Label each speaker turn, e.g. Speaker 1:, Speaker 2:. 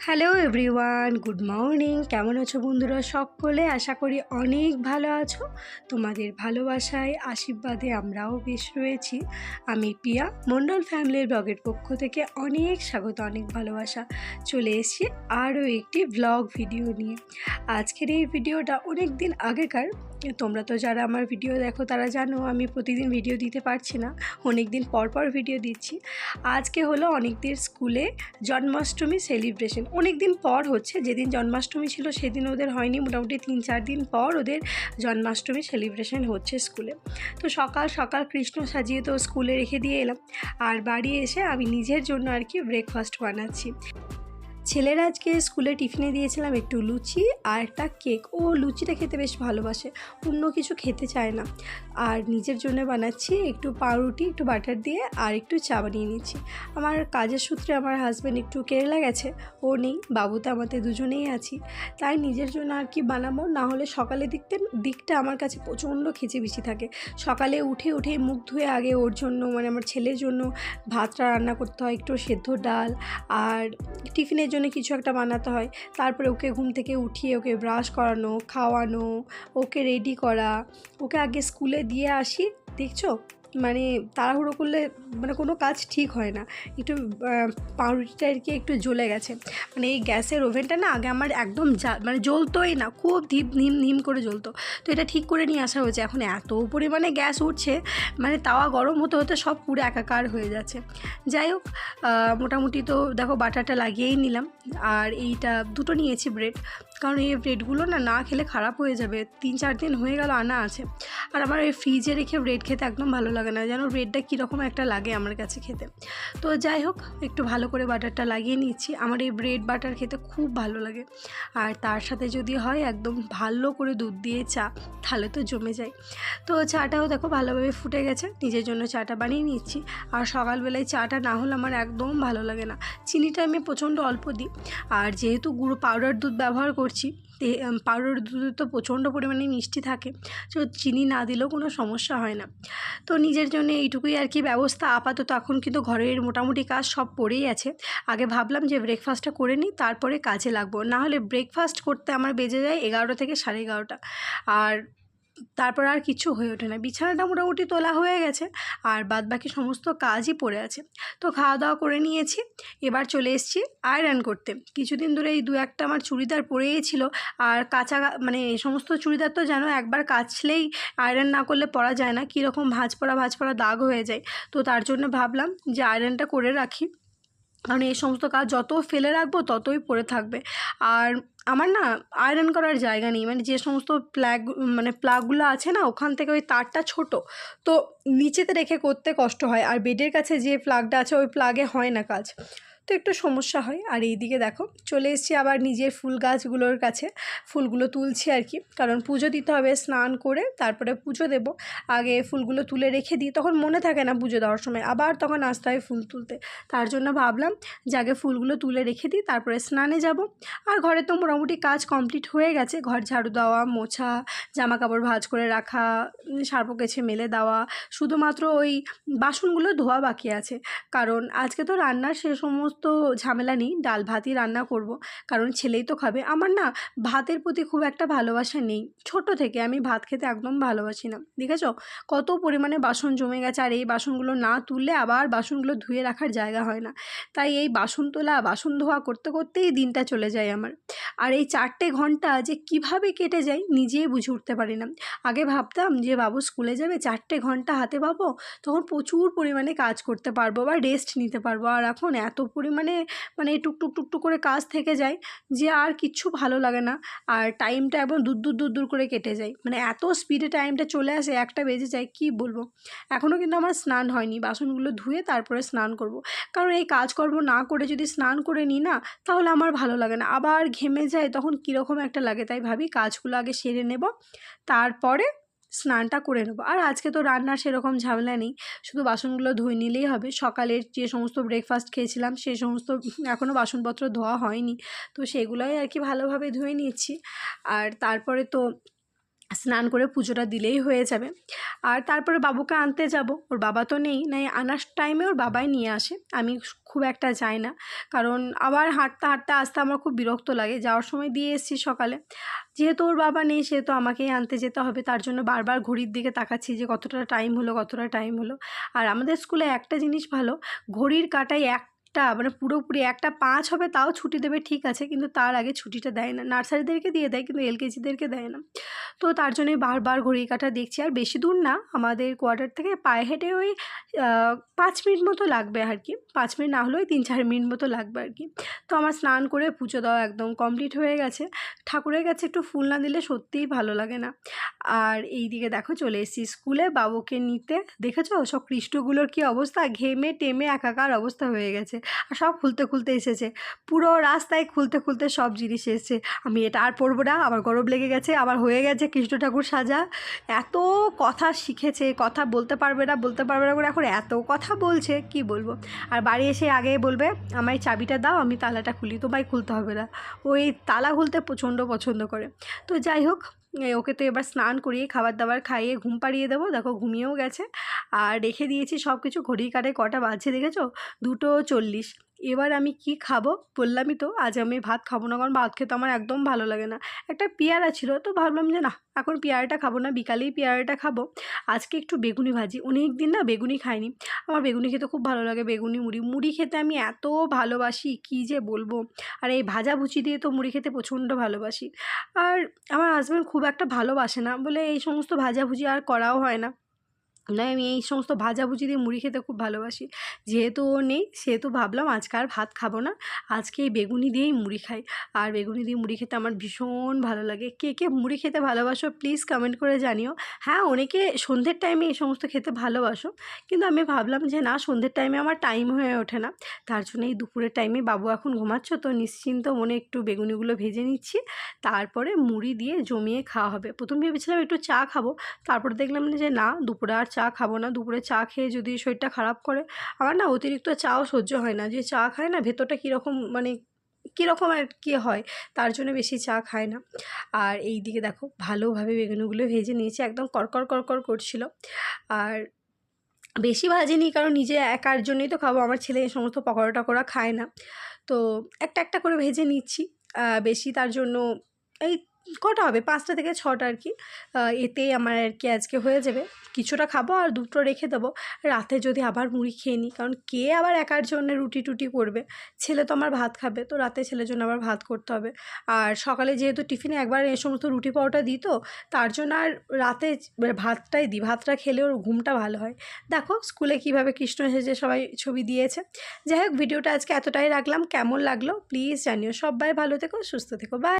Speaker 1: Hello everyone, good morning. কেমন আছো বন্ধুরা সকলে? আশা করি অনেক ভালো আছো। তোমাদের ভালোবাসায়, আশীর্বাদে আমরাও বেশ রয়েছি। আমি পিয়া মণ্ডল ফ্যামিলির ব্লগের পক্ষ থেকে অনেক স্বাগত, অনেক ভালোবাসা। চলে এসেছি আরও একটি ব্লগ ভিডিও নিয়ে। আজকের এই ভিডিওটা অনেক দিন আগেকার তোমরা তো যারা আমার ভিডিও দেখো, তারা জানো আমি প্রতিদিন ভিডিও দিতে পারছি না। অনেক দিন পর পর ভিডিও দিচ্ছি। আজকে হলো অনেকদের স্কুলে জন্মাষ্টমী সেলিব্রেশন অনেক দিন পর হচ্ছে, যেদিন জন্মাষ্টমী ছিল সেদিন ওদের হয়নি। মোটামুটি তিন চার দিন পর ওদের জন্মাষ্টমী সেলিব্রেশন হচ্ছে স্কুলে। তো সকাল সকাল কৃষ্ণ সাজিয়ে তো স্কুলে রেখে দিয়ে এলাম। আর বাড়ি এসে আমি নিজের জন্য আর কি ব্রেকফাস্ট বানাচ্ছি। ছেলের আজকে স্কুলে টিফিনে দিয়েছিলাম একটু লুচি আর একটা কেক। ও লুচিটা খেতে বেশ ভালোবাসে অন্য কিছু খেতে চায় না। আর নিজের জন্য বানাচ্ছি একটু পাউরুটি, একটু বাটার দিয়ে আর একটু চা বানিয়ে নিচ্ছি। আমার কাজের সূত্রে আমার হাজব্যান্ড একটু কেরালা গেছে, ও নেই বাবুতে আমাদের দুজনেই আছি। তাই নিজের জন্য আর কি বানাবো? না হলে সকালে দিকতে, দিকটা আমার কাছে প্রচণ্ড বেশি থাকে। সকালে উঠে উঠে মুখ ধুয়ে আগে ওর জন্য মানে আমার ছেলের জন্য ভাতটা রান্না করতে হয়, একটু সেদ্ধ ডাল আর টিফিনের জন্য কিছু একটা বানাতে হয়। তারপরে ওকে ঘুম থেকে উঠিয়ে ওকে ব্রাশ করানো, খাওয়ানো, ওকে রেডি করা, ওকে আগে স্কুলে দিয়ে আসি। দেখছ? মানে তাড়াহুড়ো করলে মানে কোনো কাজ ঠিক হয় না। একটু পাউরুটিটা আর কি একটু জ্বলে গেছে। মানে এই গ্যাসের ওভেনটা না আগে আমার একদম মানে জ্বলতোই না, খুব ধীপ, নিম নিম করে জ্বলতো। তো এটা ঠিক করে নিয়ে আসা হয়েছে। এখন এত পরিমাণে গ্যাস উঠছে মানে তাওয়া গরম হতে হতে সব পুরো একাকার হয়ে যাচ্ছে। যাই হোক মোটামুটি তো দেখো বাটারটা লাগিয়েই নিলাম। আর এইটা দুটো নিয়েছি ব্রেড। কারণ এই ব্রেডগুলো না না খেলে খারাপ হয়ে যাবে। তিন, চার দিন হয়ে গেল, আনা আছে। আর আমার এই ফ্রিজে রেখে ব্রেড খেতে একদম ভালো লাগে না। যেন ব্রেডটা কীরকম একটা লাগে আমার কাছে খেতে। তো যাই হোক, একটু ভালো করে বাটারটা লাগিয়ে নিচ্ছি। আমার এই ব্রেড বাটার খেতে খুব ভালো লাগে। আর তার সাথে যদি হয় একদম ভালো করে দুধ দিয়ে চা, তাহলে তো জমে যায়। তো চাটাও দেখো ভালোভাবে ফুটে গেছে। নিজের জন্য চাটা বানিয়ে নিচ্ছি। আর সকালবেলায় চাটা না হলে আমার একদম ভালো লাগে না। চিনিটা আমি প্রচণ্ড অল্প দিই। আর যেহেতু গুঁড়ো পাউডার দুধ ব্যবহার করছি পাউডার দুধে তো প্রচণ্ড পরিমাণে মিষ্টি থাকে, তো চিনি না দিলেও কোনো সমস্যা হয় না। তো নিজের জন্য এইটুকুই আর কি ব্যবস্থা। আপাতত এখন কিন্তু ঘরের মোটামুটি কাজ সব পড়েই আছে। আগে ভাবলাম যে ব্রেকফাস্টটা করে নিই, তারপরে কাজে লাগবো। না হলে ব্রেকফাস্ট করতে আমার বেজে যায় এগারোটা থেকে সাড়ে এগারোটা। আর তারপর আর কিছু হয়ে ওঠে না। বিছানাটা মোটামুটি তোলা হয়ে গেছে আর বাদ বাকি সমস্ত কাজই পড়ে আছে। তো খাওয়া দাওয়া করে নিয়েছি, এবার চলে এসেছি আয়রন করতে। কিছুদিন ধরে এই দু একটা আমার চুড়িদার পরেই ছিল আর কাঁচা মানে এই সমস্ত চুড়িদার তো যেন একবার কাচলেই আয়রন না করলে পরা যায় না। কীরকম ভাঁজ পড়া ভাঁজ পড়া দাগ হয়ে যায়। তো তার জন্য ভাবলাম যে আয়রনটা করে রাখি। কারণ এই সমস্ত কাজ যত ফেলে রাখব ততই পড়ে থাকবে। আর আমার না আয়রন করার জায়গা নেই মানে যে সমস্ত প্ল্যাগ মানে প্লাগগুলো আছে না, ওখান থেকে ওই তারটা ছোট, তো নিচেতে রেখে করতে কষ্ট হয়। আর বেডের কাছে যে প্লাগটা আছে, ওই প্লাগে হয় না কাজ। তো একটু সমস্যা হয়। আর এই দিকে দেখো, চলে এসেছি আবার নিজের ফুল গাছগুলোর কাছে। ফুলগুলো তুলছি আর কি। কারণ পুজো দিতে হবে, স্নান করে তারপরে পুজো দেব। আগে ফুলগুলো তুলে রেখে দিই, তখন মনে থাকে না পুজো দেওয়ার সময়। আবার তখন আসতে হয় ফুল তুলতে। তার জন্য ভাবলাম যে আগে ফুলগুলো তুলে রেখে দিই, তারপরে স্নানে যাব। আর ঘরে তো মোটামুটি কাজ কমপ্লিট হয়ে গেছে। ঘর ঝাড়ু দেওয়া, মোছা জামা কাপড় ভাজ করে রাখা সার্প কেছে মেলে দেওয়া। শুধুমাত্র ওই বাসনগুলো ধোয়া বাকি আছে। কারণ আজকে তো রান্নার সে সমস্ত তো ঝামেলা নেই, ডাল ভাতই রান্না করব। কারণ ছেলেই তো খাবে। আমার না ভাতের প্রতি খুব একটা ভালোবাসা নেই। ছোট থেকে আমি ভাত খেতে একদম ভালোবাসি না। দেখেছ? কত পরিমাণে বাসন জমে গেছে আর এই বাসনগুলো না তুললে আবার বাসনগুলো ধুয়ে রাখার জায়গা হয় না। তাই এই বাসন তোলা, বাসন ধোয়া করতে করতেই দিনটা চলে যায় আমার। আর এই চারটে ঘণ্টা যে কীভাবে কেটে যায় নিজেই বুঝে উঠতে পারি না। আগে ভাবতাম যে, বাবু, স্কুলে যাবে, চারটে ঘণ্টা হাতে পাবো, তখন প্রচুর পরিমাণে কাজ করতে পারব বা রেস্ট নিতে পারব। আর এখন এত পরিমাণে মানে টুকটুক টুকটুক করে কাজ থেকে যায় যে, আর কিচ্ছু ভালো লাগে না। আর টাইমটা একদম দূর দূর দূর দূর করে কেটে যায়। মানে এত স্পিডে টাইমটা চলে আসে, একটা বেজে যায়, কি বলব? এখনও কিন্তু আমার স্নান হয়নি। বাসনগুলো ধুয়ে তারপরে স্নান করব। কারণ এই কাজকর্ম না করে যদি স্নান করে নিই না, তাহলে আমার ভালো লাগে না। আবার ঘেমে যায় তখন কীরকম একটা লাগে তাই ভাবি কাজগুলো আগে সেরে নেব, তারপরে স্নানটা করে নেব। আর আজকে তো রান্নার সেরকম ঝামেলা নেই, শুধু বাসনগুলো ধুয়ে নিলেই হবে। সকালের যে সমস্ত ব্রেকফাস্ট খেয়েছিলাম সেই সমস্ত এখনও বাসনপত্র ধোয়া হয়নি, তো সেগুলোই আর কি ভালোভাবে ধুয়ে নিচ্ছি আর তারপরে তো স্নান করে পুজোটা দিলেই হয়ে যাবে। আর তারপরে বাবুকে আনতে যাব। ওর বাবা তো নেই, নাই, আনার টাইমে ওর বাবাই নিয়ে আসে। আমি খুব একটা যাই না। কারণ আবার হাঁটতে হাঁটতে, আসতে আমার খুব বিরক্ত লাগে। যাওয়ার সময় দিয়ে এসেছি সকালে। যেহেতু ওর বাবা নেই, সেহেতু আমাকেই আনতে যেতে হবে। তার জন্য বারবার ঘড়ির দিকে তাকাচ্ছি যে কতটা টাইম হলো, কতটা টাইম হলো। আর আমাদের স্কুলে একটা জিনিস ভালো, ঘড়ির কাটায় একটা মানে পুরোপুরি একটা পাঁচ হবে তাও ছুটি দেবে ঠিক আছে, কিন্তু তার আগে ছুটিটা দেয় না। নার্সারিদেরকে দিয়ে দেয়, কিন্তু এলকেজিদেরকে দেয় না। তো তার জন্যই বারবার ঘড়ি কাটা দেখছি। আর বেশি দূর না, আমাদের কোয়ার্টার থেকে পায়ে হেঁটে ওই পাঁচ মিনিট মতো লাগবে আর কি। পাঁচ মিনিট না হলেও তিন চার মিনিট মতো লাগবে আর কি। তো আমার স্নান করে পুজো দেওয়া একদম কমপ্লিট হয়ে গেছে। ঠাকুরের কাছে একটু ফুল না দিলে সত্যিই ভালো লাগে না। আর এই দিকে দেখো চলে এসেছি স্কুলে, বাবুকে নিতে। দেখেছ? সব কৃষ্ণগুলোর কি অবস্থা? ঘেমে, টেমে একাকার অবস্থা হয়ে গেছে। আর সব খুলতে খুলতে এসেছে। পুরো রাস্তায় খুলতে খুলতে সব জিনিস এসেছে। আমি এটা আর পরবো না, আমার গরম লেগে গেছে, আমার হয়ে গেছে কৃষ্ণ ঠাকুর সাজা। এত কথা শিখেছে, কথা বলতে পারবে না, বলতে পারবে না করে এখন এত কথা বলছে, কি বলব? আর বাড়ি এসে আগে বলবে আমায় চাবিটা দাও, আমি তালাটা খুলি, তোমায় খুলতে হবে না। ওই তালা খুলতে প্রচণ্ড পছন্দ করে। তো যাই হোক ওকে তো এবার স্নান করিয়ে খাবার দাবার খাইয়ে, ঘুম পাড়িয়ে দেবো। দেখো ঘুমিয়েও গেছে। আর রেখে দিয়েছি সব কিছু ঘড়ি কাটে কটা বাজছে, দেখেছ? দুটো চল্লিশ। এবার আমি কি খাব? বললামই তো, আজ আমি ভাত খাব না, কারণ ভাত খেতে আমার একদম ভালো লাগে না। একটা পেয়ারা ছিল, তো ভাবলাম যে না, এখন পেয়ারাটা খাব না, বিকালেই পেয়ারাটা খাব। আজকে একটু বেগুনি ভাজি, অনেক দিন না বেগুনি খাইনি। আমার বেগুনি খেতে খুব ভালো লাগে, বেগুনি মুড়ি। মুড়ি খেতে আমি এত ভালোবাসি, কি যে বলব? আর এই ভাজা ভুচি দিয়ে তো মুড়ি খেতে প্রচণ্ড ভালোবাসি। আর আমার হাজব্যান্ড খুব একটা ভালোবাসে না, বলে এই সমস্ত ভাজাভুজি আর করাও হয় না। না, আমি এই সমস্ত ভাজাভুজি দিয়ে মুড়ি খেতে খুব ভালোবাসি। যেহেতু ও নেই, সেহেতু ভাবলাম আজকে আর ভাত খাব না। আজকে এই বেগুনি দিয়েই মুড়ি খাই। আর বেগুনি দিয়ে মুড়ি খেতে আমার ভীষণ ভালো লাগে। কে কে মুড়ি খেতে ভালোবাসো প্লিজ কমেন্ট করে জানিও। হ্যাঁ অনেকে সন্ধ্যের টাইমে এই সমস্ত খেতে ভালোবাসো। কিন্তু আমি ভাবলাম যে না, সন্ধ্যের টাইমে আমার টাইম হয়ে ওঠে না। তার জন্য এই দুপুরের টাইমে বাবু এখন ঘুমাচ্ছ, তো নিশ্চিন্ত মনে একটু বেগুনিগুলো ভেজে নিচ্ছি। তারপরে মুড়ি দিয়ে জমিয়ে খাওয়া হবে। প্রথম ভেবেছিলাম একটু চা খাব। তারপরে দেখলাম যে না, দুপুরে আর চা খাব না, দুপুরে চা খেয়ে যদি শরীরটা খারাপ করে, আমার না অতিরিক্ত চাও সহ্য হয় না। যে চা খায় না, ভেতরটা কীরকম মানে কীরকম আর কি হয়, তার জন্য বেশি চা খায় না। আর এই দিকে দেখো, ভালোভাবে বেগুনগুলো ভেজে নিয়েছি, একদম কড়কড় কড়কড় করছিল। আর বেশি ভাজিনি কারণ নিজে একার জন্যই তো খাব, আমার ছেলে এই সমস্ত পকোড়া টকোড়া খায় না। তো একটা একটা করে ভেজে নিচ্ছি। বেশি তার জন্য এই কটা হবে? পাঁচটা থেকে ছটা আর কি এতেই আমার আর কি আজকে হয়ে যাবে। কিছুটা খাব আর দুটো রেখে দেবো। রাতে যদি আবার মুড়ি খেয়ে নিই, কারণ কে আবার একার জন্য রুটি টুটি করবে? ছেলে তো আমার ভাত খাবে, তো রাতে ছেলের জন্য আবার ভাত করতে হবে। আর সকালে যেহেতু টিফিনে একবার এ সমস্ত রুটি পাওয়াটা দিই তো, তার জন্য আর রাতে মানে ভাতটাই দিই। ভাতটা খেলে ওর ঘুমটা ভালো হয়। দেখো স্কুলে কীভাবে কৃষ্ণ এসেছে সবাই ছবি দিয়েছে। যাই হোক, ভিডিওটা আজকে এতটাই রাখলাম। কেমন লাগল? প্লিজ জানিও। সবাই ভালো থেকো, সুস্থ থেকো। বাই